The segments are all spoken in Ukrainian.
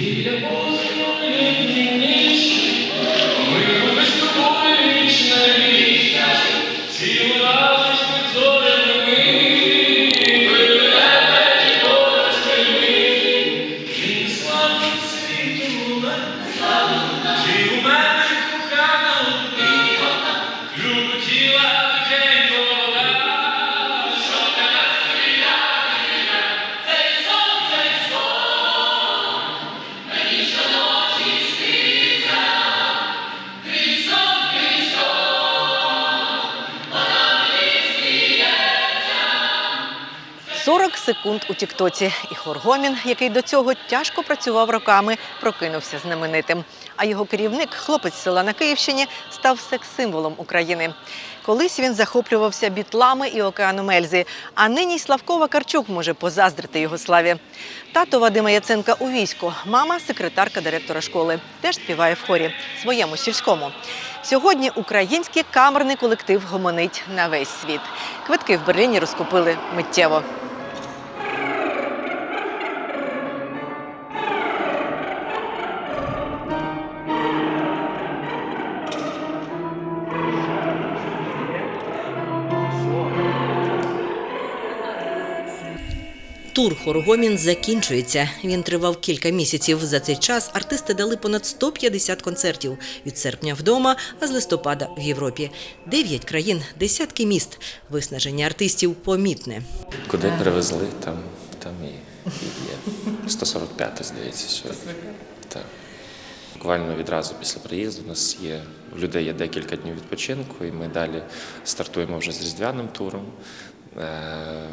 He deposed on living in 40 секунд у Тіктоці. І Хоргомін, який до цього тяжко працював роками, прокинувся знаменитим. А його керівник, хлопець села на Київщині, став секс-символом України. Колись він захоплювався бітлами і океаном Ельзи, а нині й Славко Вакарчук може позаздрити його славі. Тато Вадима Яценка у війську, мама секретарка директора школи, теж співає в хорі своєму сільському. Сьогодні український камерний колектив гомонить на весь світ. Квитки в Берліні розкупили миттєво. Тур Хоргомін закінчується. Він тривав кілька місяців. За цей час артисти дали понад 150 концертів від серпня вдома, а з листопада в Європі. Дев'ять країн, десятки міст. Виснаження артистів помітне. Куди привезли, там, там і, є. 145, здається, сьогодні. Так. Буквально відразу після приїзду у нас є у людей є декілька днів відпочинку, і ми далі стартуємо вже з різдвяним туром. Е,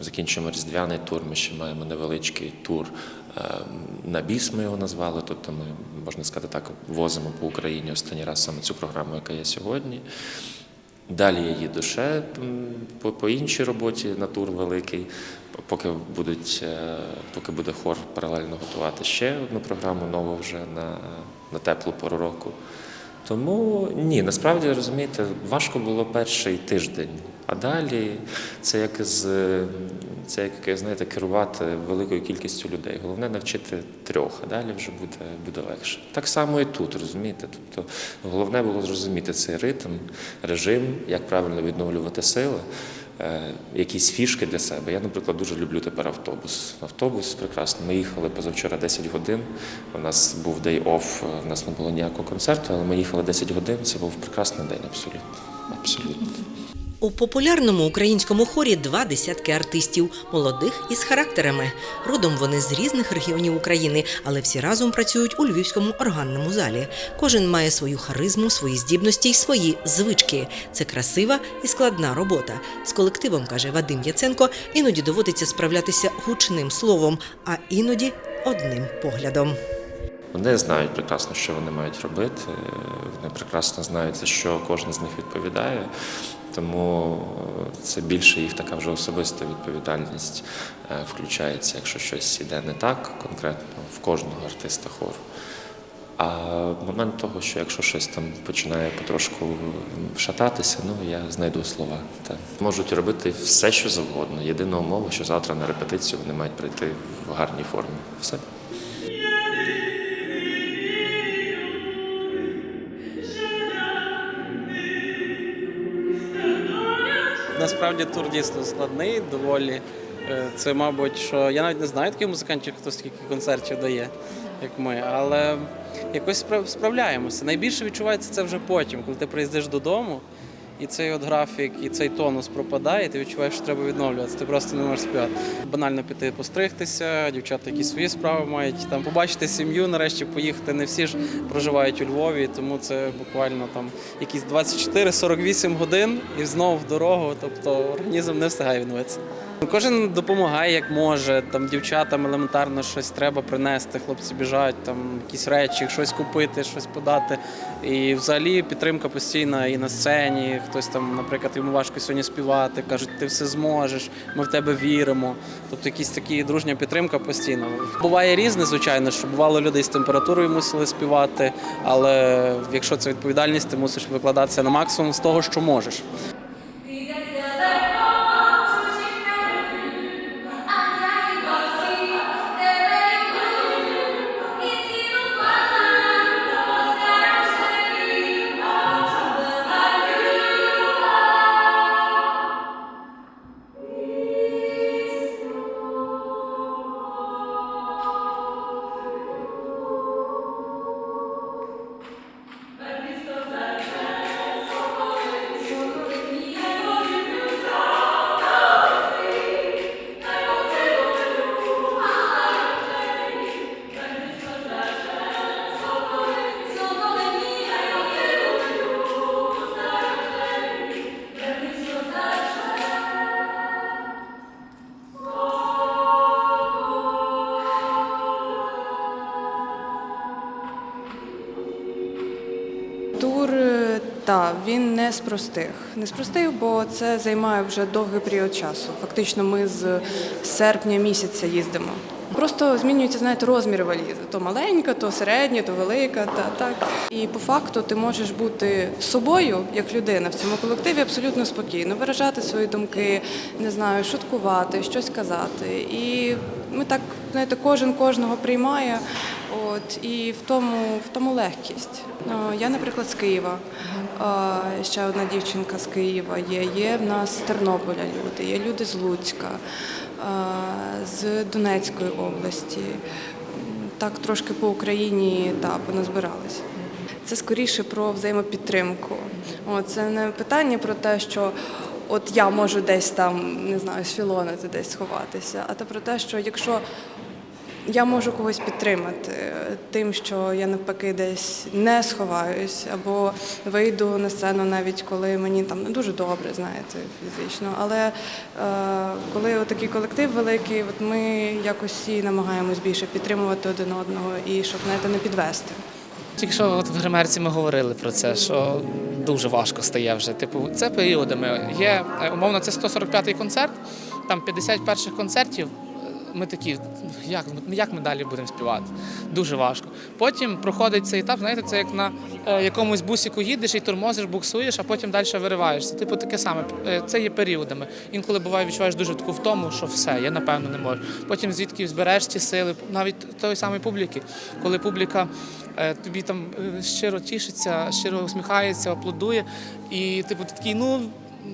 Закінчуємо різдвяний тур. Ми ще маємо невеличкий тур е, на біс. Ми його назвали. Тобто ми можна сказати так, возимо по Україні останній раз саме цю програму, яка є сьогодні. Далі я їду ще по, по іншій роботі на тур великий, поки будуть, е, поки буде хор паралельно готувати ще одну програму нову вже на, на теплу пору року. Тому ні, насправді розумієте, важко було перший тиждень, а далі це як з це як знаєте, керувати великою кількістю людей. Головне навчити трьох, а далі вже буде, буде легше. Так само і тут, розумієте. Тобто головне було зрозуміти цей ритм, режим, як правильно відновлювати сили. Е, Якісь фішки для себе. Я, наприклад, дуже люблю тепер автобус. Автобус прекрасно. Ми їхали позавчора 10 годин. У нас був офф, у нас не було ніякого концерту, але ми їхали 10 годин. Це був прекрасний день, абсолютно. Абсолютно. У популярному українському хорі два десятки артистів, молодих і з характерами. Родом вони з різних регіонів України, але всі разом працюють у львівському органному залі. Кожен має свою харизму, свої здібності й свої звички. Це красива і складна робота. З колективом каже Вадим Яценко, іноді доводиться справлятися гучним словом, а іноді одним поглядом. Вони знають прекрасно, що вони мають робити. Вони прекрасно знають, за що кожен з них відповідає. Тому е, це більше їх така вже особиста відповідальність е, включається, якщо щось іде не так конкретно в кожного артиста хору. А момент того, що якщо щось там починає потрошку шататися, ну я знайду слова. Так. Можуть робити все, що завгодно. Єдина умова, що завтра на репетицію вони мають прийти в гарній формі. Все. Насправді тур дійсно складний, доволі. Е, Це, мабуть, що я навіть не знаю таких музикантів, хто стільки концертів дає, як ми, але якось справляємося. Найбільше відчувається це вже потім, коли ти приїздиш додому, і цей от графік, і цей тонус пропадає, і ти відчуваєш, що треба відновлюватися. Ти просто не можеш співати. Банально піти постригтися, дівчата якісь свої справи мають, там побачити сім'ю, нарешті поїхати. Не всі ж проживають у Львові, тому це буквально там якісь 24-48 годин і знову в дорогу. Тобто організм не встигає відновитися. Кожен допомагає як може. Там дівчатам елементарно щось треба принести. Хлопці біжать, там якісь речі, щось купити, щось подати. І взагалі підтримка постійна і на сцені. Хтось там, наприклад, йому важко сьогодні співати, кажуть, ти все зможеш, ми в тебе віримо. Тобто якісь такі дружня підтримка постійно. Буває різне, звичайно, що бувало люди з температурою мусили співати, але якщо це відповідальність, ти мусиш викладатися на максимум з того, що можеш. Так, він не з простих. Не з простих, бо це займає вже довгий період часу. Фактично, ми з серпня місяця їздимо. Просто змінюються, знаєте, розміри валізи. То маленька, то середня, то велика, та так. І по факту ти можеш бути собою, як людина в цьому колективі, абсолютно спокійно, виражати свої думки, не знаю, шуткувати, щось казати. І ми так, знаєте, кожен кожного приймає. От і в тому, в тому легкість. Е, Я, наприклад, з Києва. Ще одна дівчинка з Києва є. Є в нас з Тернополя люди, є люди з Луцька, з Донецької області. Так трошки по Україні та поназбиралися. Це скоріше про взаємопідтримку. О, це не питання про те, що от я можу десь там не знаю, сфілонити, десь сховатися, а те про те, що якщо я можу когось підтримати е, тим, що я навпаки десь не сховаюсь, або вийду на сцену, навіть коли мені там не дуже добре, знаєте, фізично. Але е, коли такий колектив великий, от ми якось всі намагаємось більше підтримувати один одного і щоб знаєте, не підвести. Тільки що от в гримерці ми говорили про це, що дуже важко стає вже. Типу, це періодами. Є е, умовно, це 145-й концерт, там 50 перших концертів. Ми такі, як, як ми далі будемо співати? Дуже важко. Потім проходить цей етап, знаєте, це як на е, якомусь бусіку їдеш і тормозиш, буксуєш, а потім далі вириваєшся. Типу таке саме. Е, Це є періодами. Інколи буває, відчуваєш дуже таку втому, що все, я напевно не можу. Потім звідки збереш ті сили, навіть тої самої публіки, коли публіка е, тобі там щиро тішиться, щиро усміхається, аплодує, і типу ти такий, ну.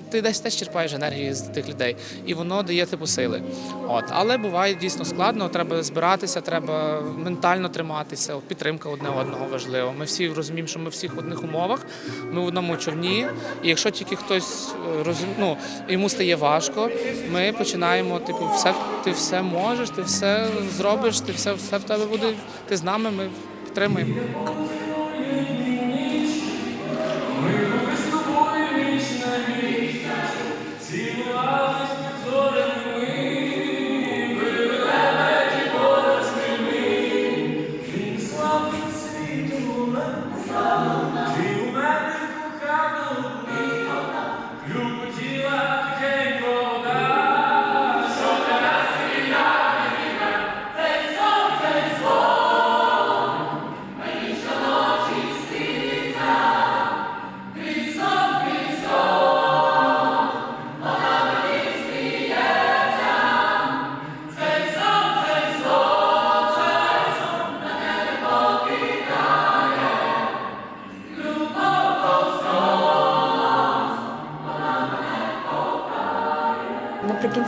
Ти десь теж черпаєш енергію з тих людей, і воно дає типу сили. От, але буває дійсно складно. Треба збиратися, треба ментально триматися. Підтримка одне одного важлива. Ми всі розуміємо, що ми всі в одних умовах, ми в одному човні. І якщо тільки хтось е, розум... ну, йому стає важко, ми починаємо, типу, все ти все можеш, ти все зробиш, ти все, все в тебе буде. Ти з нами, ми підтримуємо.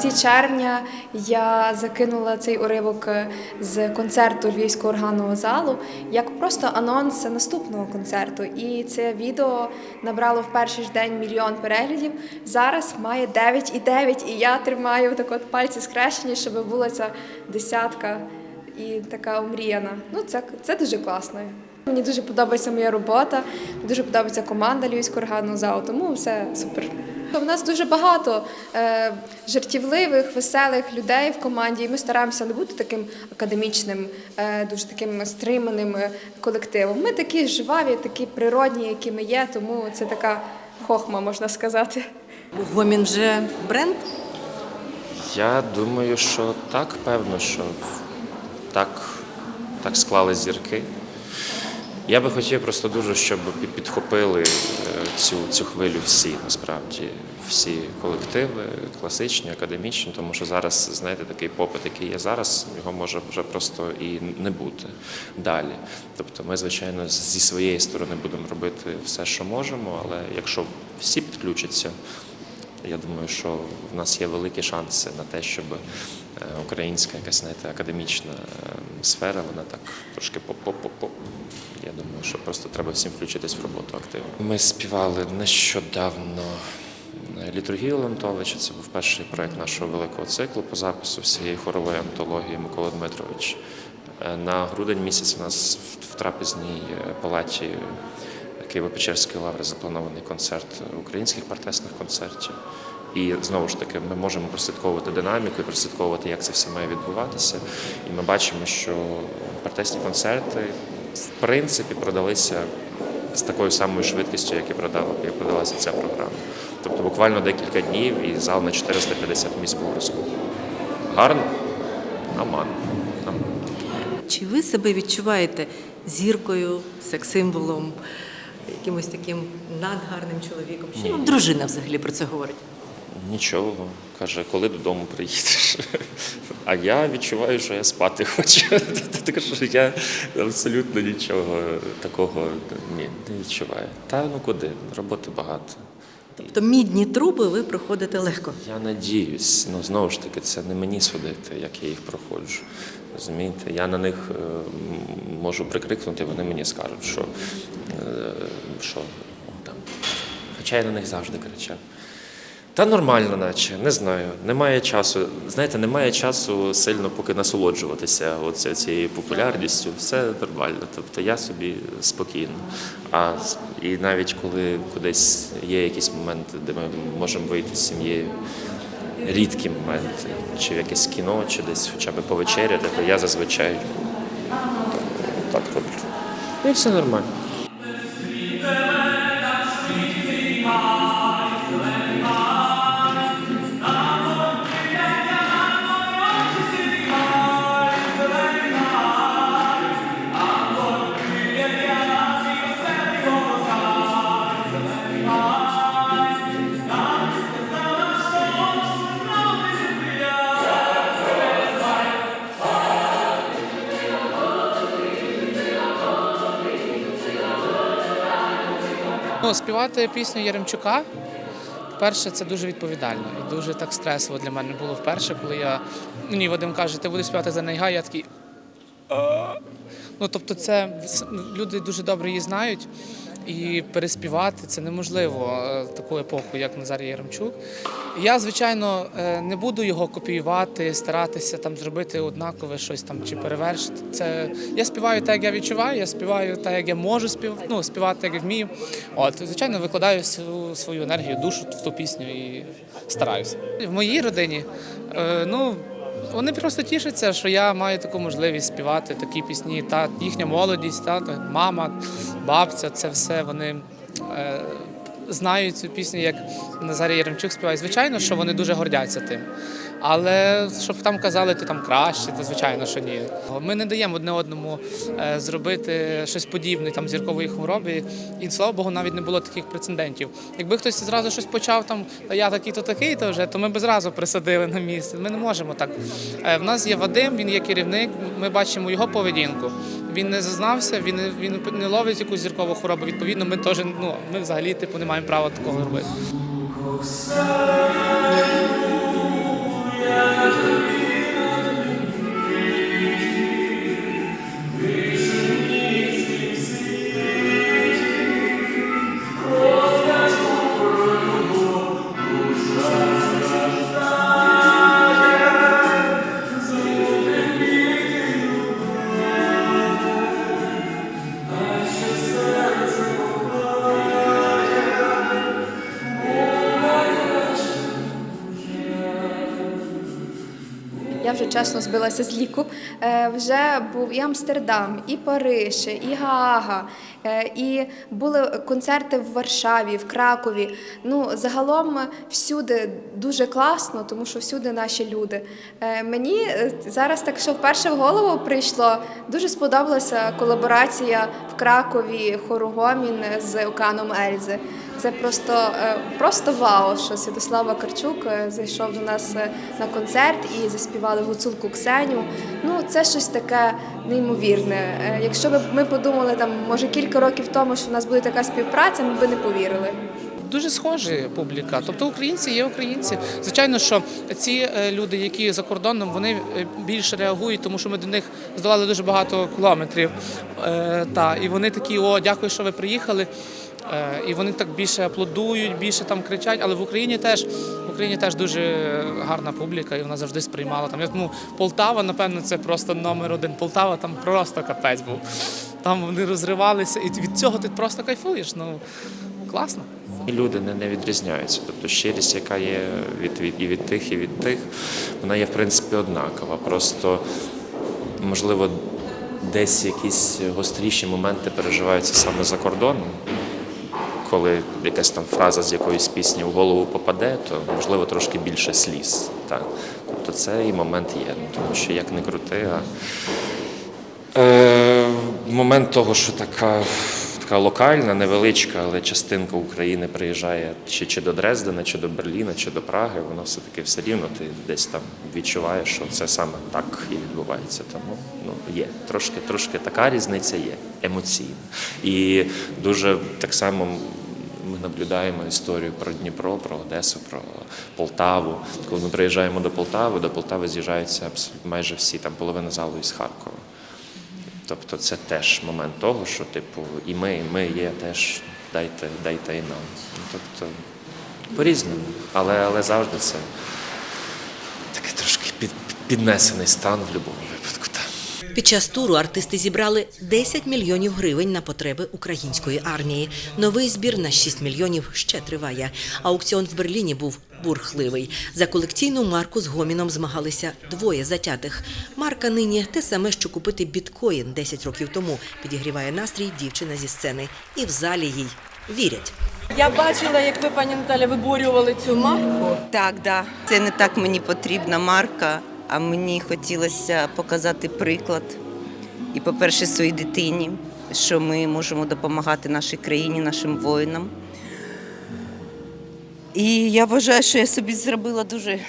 Наприкінці червня я закинула цей уривок е, з концерту Львівського органного залу як просто анонс наступного концерту. І це відео набрало в перший ж день мільйон переглядів. Зараз має 9,9, і я тримаю так от пальці скрещені, щоб була ця десятка і така омріяна. Ну, це, це дуже класно. Мені дуже подобається моя робота, дуже подобається команда Львівського органного залу, тому все супер. У нас дуже багато е, жартівливих, веселих людей в команді, і ми стараємося не бути таким академічним, е, дуже таким стриманим е, колективом. Ми такі жваві, такі природні, які ми є, тому це така хохма, можна сказати. Гомін вже бренд. Я думаю, що так, певно, що так, так склали зірки. Я би хотів просто дуже, щоб підхопили е, цю, цю хвилю всі, насправді, всі колективи, класичні, академічні, тому що зараз, знаєте, такий попит, який є зараз, його може вже просто і не бути далі. Тобто ми, звичайно, зі своєї сторони будемо робити все, що можемо, але якщо всі підключаться, я думаю, що в нас є великі шанси на те, щоб е, українська якась знаєте, академічна е, сфера, вона так трошки по-по-по-по. Я думаю, що просто треба всім включитись в роботу активно. Ми співали нещодавно е, літургію Леонтовича. Це був перший проект нашого великого циклу по запису всієї хорової антології Микола Дмитрович. На грудень місяць у нас в- трапезній палаті Києво-Печерської лаври запланований концерт українських партесних концертів. І знову ж таки, ми можемо прослідковувати динаміку і прослідковувати, як це все має відбуватися. І ми бачимо, що партесні концерти в принципі продалися з такою самою швидкістю, як і продала, як продалася ця програма. Тобто буквально декілька днів і зал на 450 місць був розкуплений. Гарно? Аман. Аман. Чи ви себе відчуваєте зіркою, секс-символом, якимось таким надгарним чоловіком? Що вам дружина взагалі про це говорить? Нічого. Каже, коли додому приїдеш. А я відчуваю, що я спати хочу. Так що я абсолютно нічого такого ні, не відчуваю. Та ну куди? Роботи багато. Тобто мідні труби ви проходите легко. Я надіюсь, ну знову ж таки, це не мені судити, як я їх проходжу. Розумієте, я на них е, можу прикрикнути, вони мені скажуть, що, що там. Хоча я на них завжди кричав. Та нормально, наче, не знаю. Немає часу. Знаєте, немає часу сильно поки насолоджуватися оце, цією популярністю. Все нормально. Тобто я собі спокійно. А і навіть коли кудись є якісь моменти, де ми можемо вийти з сім'єю, рідкі моменти, чи в якесь кіно, чи десь хоча б повечеряти, то я зазвичай так роблю. І все нормально. Ну, співати пісню Яремчука, перше, це дуже відповідально і дуже так стресово для мене було вперше, коли я мені Вадим каже, ти будеш співати за Найга, я такий. Ну, тобто, це люди дуже добре її знають, і переспівати це неможливо е, таку епоху, як Назарій Яремчук. Я, звичайно, е, не буду його копіювати, старатися там зробити однакове щось там чи перевершити. Це я співаю так, як я відчуваю, я співаю так, як я можу спів... ну, співати, так, як вмію. От, звичайно, викладаю всю свою енергію, душу в ту пісню і стараюся. В моїй родині, е, ну. Вони просто тішаться, що я маю таку можливість співати такі пісні. Та їхня молодість, та, мама, бабця, це все вони е, знають цю пісню, як Назарій Яремчук співає. Звичайно, що вони дуже гордяться тим. Але щоб там казали, ти там краще, то звичайно, що ні. Ми не даємо одне одному е, зробити щось подібне там зіркової хвороби. І слава Богу, навіть не було таких прецедентів. Якби хтось зразу щось почав там, та я такий-то такий, то вже то ми б зразу присадили на місце. Ми не можемо так. Е, В нас є Вадим, він є керівник. Ми бачимо його поведінку. Він не зазнався, він не він не ловить якусь зіркову хворобу. Відповідно, ми теж ну ми взагалі типу не маємо права такого робити. Я чесно збилася з ліку. Е, вже був і Амстердам, і Париж, і Гаага, е, і були концерти в Варшаві, в Кракові. Ну, загалом всюди дуже класно, тому що всюди наші люди. Е, мені зараз так, що вперше в голову прийшло, дуже сподобалася колаборація в Кракові хору Гомін з Оканом Ельзи. Це просто, е, просто вау, що Святослав Вакарчук е, зайшов до нас е, на концерт і заспівали гуцулку Ксеню. Ну, це щось таке неймовірне. Якщо б ми подумали там, може, кілька років тому, що в нас буде така співпраця, ми б не повірили. Дуже схожі публіка. Тобто українці є українці. Звичайно, що ці люди, які за кордоном, вони більше реагують, тому що ми до них здолали дуже багато кілометрів. Та, і вони такі, о, дякую, що ви приїхали. Е, і вони так більше аплодують, більше там кричать. Але в Україні теж в Україні теж дуже гарна публіка, і вона завжди сприймала. Там я ну, Полтава, напевно, це просто номер один. Полтава там просто капець був. Там вони розривалися, і від цього ти просто кайфуєш. Ну класно. Люди не, не відрізняються. Тобто щирість, яка є від, від, і від тих, і від тих, вона є в принципі однакова. Просто, можливо, десь якісь гостріші моменти переживаються саме за кордоном. Коли якась там фраза з якоїсь пісні в голову попаде, то можливо трошки більше сліз. Так. Тобто цей момент є. Ну, Тому що як не крути, а Е, момент того, що така, така локальна, невеличка, але частинка України приїжджає чи, чи до Дрездена, чи до Берліна, чи до Праги, воно все-таки все рівно ти десь там відчуваєш, що це саме так і відбувається. Тому ну, є трошки, трошки така різниця є емоційна. І дуже так само ми наблюдаємо історію про Дніпро, про Одесу, про Полтаву. Коли ми приїжджаємо до Полтави, до Полтави з'їжджаються майже всі, там половина залу із Харкова. Тобто це теж момент того, що типу, і ми, і ми є теж, дайте, дайте і нам. Ну, Тобто по-різному. Але, але завжди це такий трошки під, піднесений стан в будь-якому випадку. Під час туру артисти зібрали 10 мільйонів гривень на потреби української армії. Новий збір на 6 мільйонів ще триває. Аукціон в Берліні був бурхливий. За колекційну марку з гоміном змагалися двоє затятих. Марка нині те саме, що купити біткоін 10 років тому. Підігріває настрій дівчина зі сцени. І в залі їй вірять. Я бачила, як ви, пані Наталя, виборювали цю марку. Так, да. Це не так мені потрібна марка, а мені хотілося показати приклад. І, по-перше, своїй дитині, що ми можемо допомагати нашій країні, нашим воїнам. І я вважаю, що я собі зробила дуже,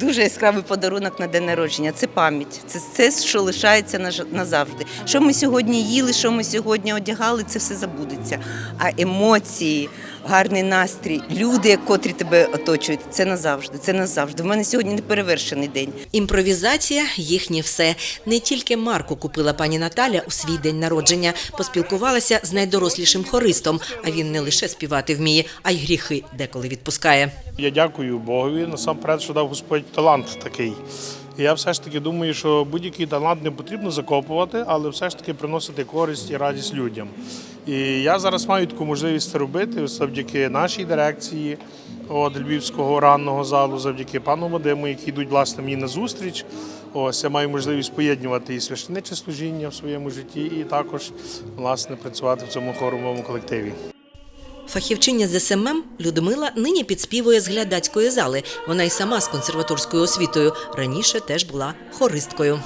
дуже яскравий подарунок на день народження. Це пам'ять. Це це, що лишається назавжди. Що ми сьогодні їли, що ми сьогодні одягали, це все забудеться. А емоції, гарний настрій, люди, котрі тебе оточують, це назавжди. Це назавжди. У мене сьогодні неперевершений день. Імпровізація їхнє все. Не тільки Марку купила пані Наталя у свій день народження, поспілкувалася з найдорослішим хористом. А він не лише співати вміє, а й гріхи деколи відпускає. Я дякую Богові насамперед, що дав Господь талант такий. Я все ж таки думаю, що будь-який талант не потрібно закопувати, але все ж таки приносити користь і радість людям. І я зараз маю таку можливість це робити завдяки нашій дирекції от, Львівського ранного залу, завдяки пану Вадиму, які йдуть власне мені на зустріч. Ось я маю можливість поєднувати і священиче служіння в своєму житті, і також власне працювати в цьому хоровому колективі. Фахівчиня з СММ Людмила нині підспівує з глядацької зали. Вона й сама з консерваторською освітою. Раніше теж була хористкою.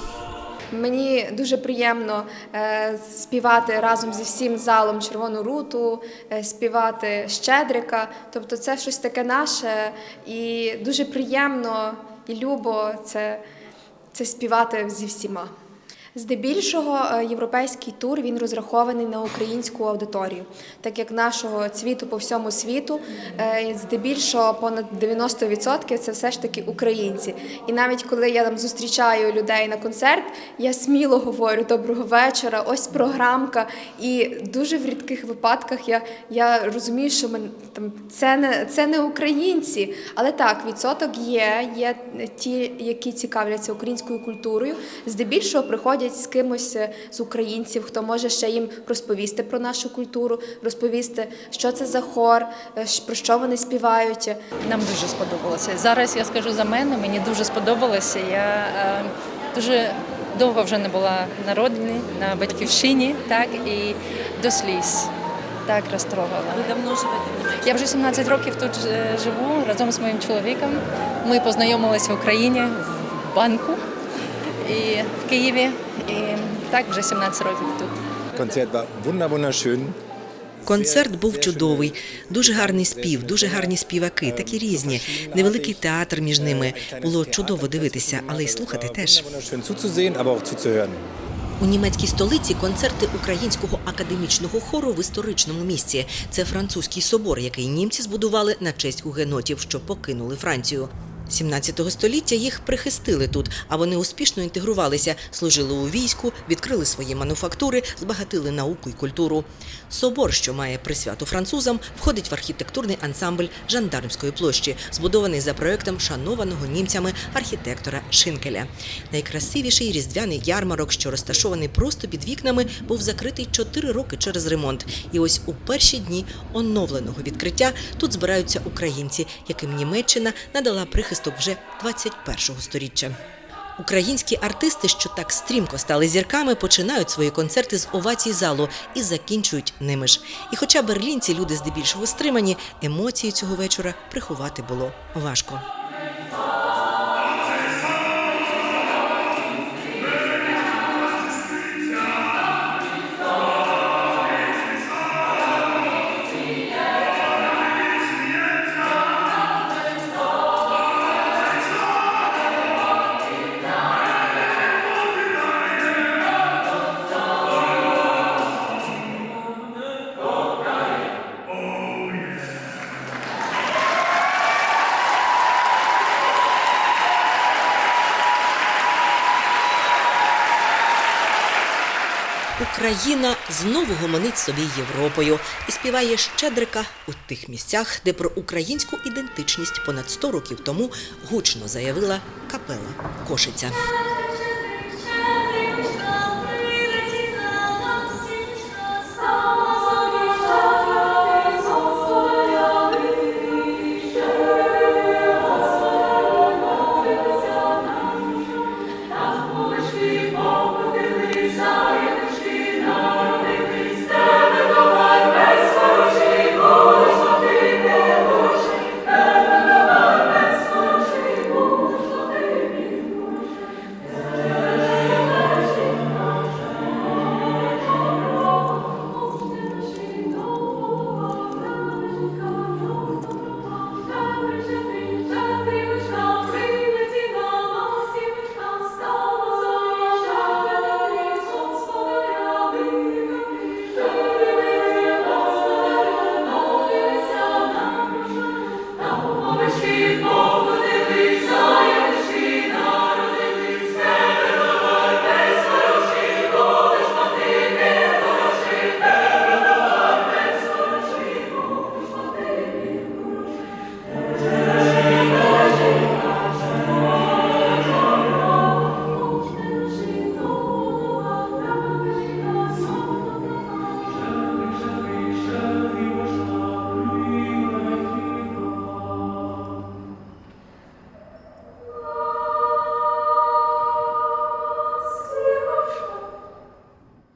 Мені дуже приємно е, співати разом зі всім залом Червону руту, е, співати Щедрика. Тобто це щось таке наше, і дуже приємно і любо це, це співати зі всіма. Здебільшого е, європейський тур він розрахований на українську аудиторію, так як нашого цвіту по всьому світу, е, здебільшого понад 90% це все ж таки українці. І навіть коли я там зустрічаю людей на концерт, я сміло говорю доброго вечора, ось програмка. І дуже в рідких випадках я, я розумію, що мен, там це не це не українці, але так, відсоток є. Є ті, які цікавляться українською культурою. Здебільшого приходять з кимось е, з українців, хто може ще їм розповісти про нашу культуру, розповісти, що це за хор, е, про що вони співають. Нам дуже сподобалося. Зараз я скажу за мене, мені дуже сподобалося. Я е, дуже довго вже не була народжена на батьківщині, так і до сліз. Так розтрогала. Ви давно живете? Я вже 17 років тут живу разом з моїм чоловіком. Ми познайомилися в Україні в банку і в Києві. І так вже 17 років тут. War wunder. Концерт був чудовий, дуже гарний спів, дуже гарні співаки, такі різні. Невеликий театр між ними. Було чудово дивитися, але й слухати теж. У німецькій столиці концерти українського академічного хору в історичному місці. Це французький собор, який німці збудували на честь гугенотів, що покинули Францію. 17 століття їх прихистили тут, а вони успішно інтегрувалися, служили у війську, відкрили свої мануфактури, збагатили науку й культуру. Собор, що має присвяту французам, входить в архітектурний ансамбль Жандармської площі, збудований за проектом шанованого німцями архітектора Шинкеля. Найкрасивіший різдвяний ярмарок, що розташований просто під вікнами, був закритий 4 роки через ремонт. І ось у перші дні оновленого відкриття тут збираються українці, яким Німеччина надала прихисток вже 21-го сторіччя. Українські артисти, що так стрімко стали зірками, починають свої концерти з овацій залу і закінчують ними ж. І хоча берлінці люди здебільшого стримані, емоції цього вечора приховати було важко. Україна знову гомонить собі Європою і співає щедрика у тих місцях, де про українську ідентичність понад 100 років тому гучно заявила капела Кошиця.